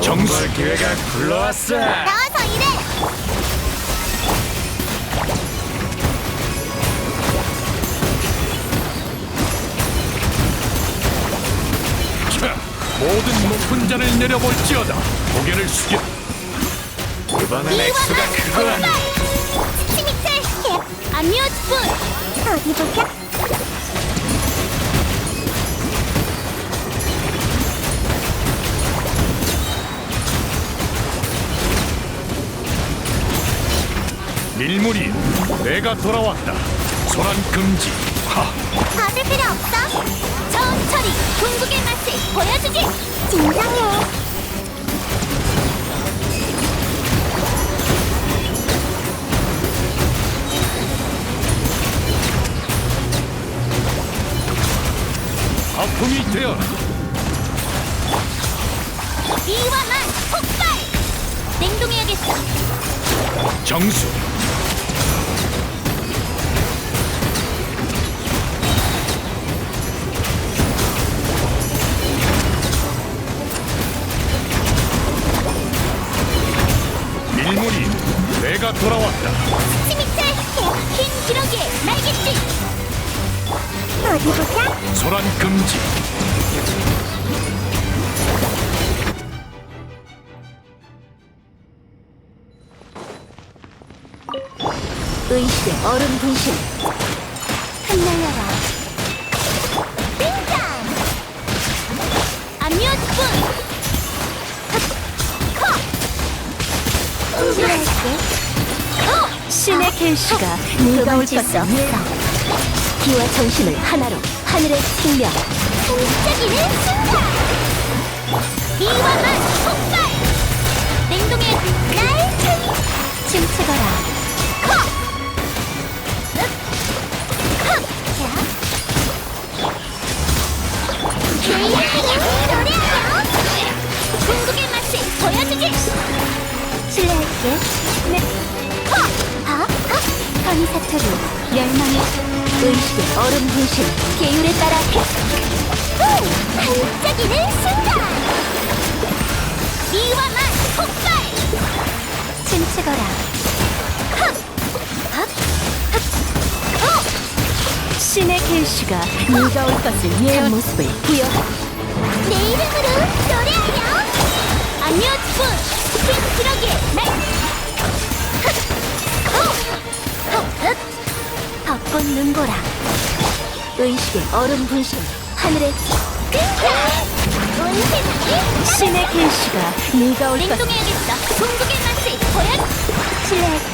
정수 기회가 굴러왔어. 나와서 일해. 자, 모든 높은 잔을 내려볼지어다. 고개를 숙여. 이번엔 액수가 크구나. 스미틀 캡 아뮤즈풀 어디 보자. 밀물이 내가 돌아왔다. 소란 금지. 하. 받을 필요 없어. 천천히 궁극의 맛을 보여주지. 진정해. 아픔이 되어라. 이와만. 냉동해야겠어. 정수. 밀물이 내가 돌아왔다. 스미틀 캡흰 기러기의 날갯짓. 어디 보자. 소란 금지. 의식의 얼음 분신. 흩날려라. 등장! 아뮤즈분 신의 계시가 올 것을 위해 기와 정신을 하나로 하늘의 생명 반짝이는 순간! 이와만 하! 선사토루 열망의 의식의 얼음 분신 계율에 따라 후! 반짝이는 순간! 이와만 폭발! 침체거라! 어! 신의 계시가 네가 올 것을 위해 모습을 부여 내 이름으로 노래하여 눈보라. 의식의 얼음 분신 하늘의 신의 계시가 네가 올 것을 냉동해야겠어 궁극의 맛을 보여 실례할게